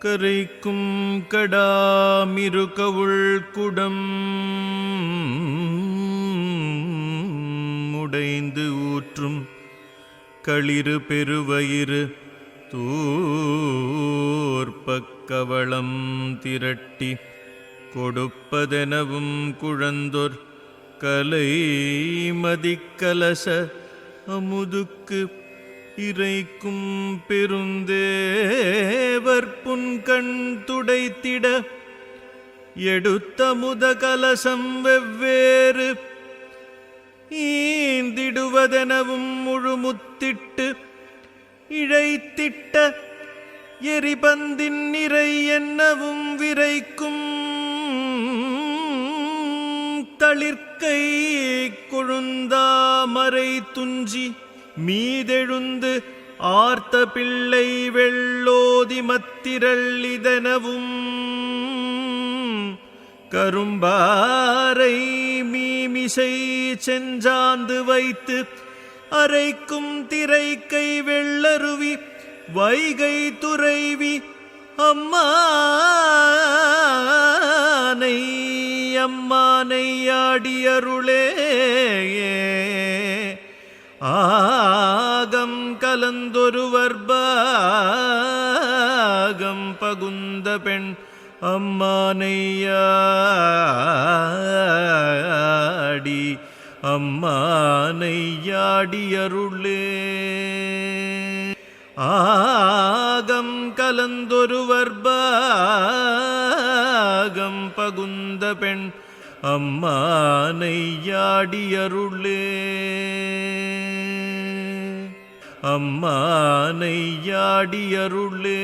கரைக்கும் கடாமிருகவுள் குடம் உடைந்து ஊற்றும் களிறு பெருவயிறு தூர்பக்கவளம் திரட்டி கொடுப்பதெனவும் குழந்தொர் கலை மதிக்கலச அமுதுக்கு இறைக்கும் பெருந்தே கண் துடைத்திட எடுத்த முத கலசம் வெவ்வேறு. ஈந்திடுவதெனவும் முழுமுத்திட்டு இழைத்திட்ட எரிபந்தின் நிறை என்னவும் விரைக்கும். தளிர்க்கை கொழுந்தாமரை துஞ்சி மீதெழுந்து ஆர்த்த பிள்ளை வெள்ளோ மத்திரள் இதனவும் கரும்பாரை மீமிசை செஞ்சாந்து வைத்து அரைக்கும் திரைக்கை வெள்ளருவி வைகை துறைவி அம்மானை அம்மானை ஆடியருளே ஆகம் கலந்தொரு வர்பா பகுந்த பெண் அம்மானையாடி அம்மானையாடி அருளே. ஆகம் கலந்தொருவர் பாகம் பகுந்த பெண் அம்மானையாடி அருளே. அம்மானை யாடியருளே.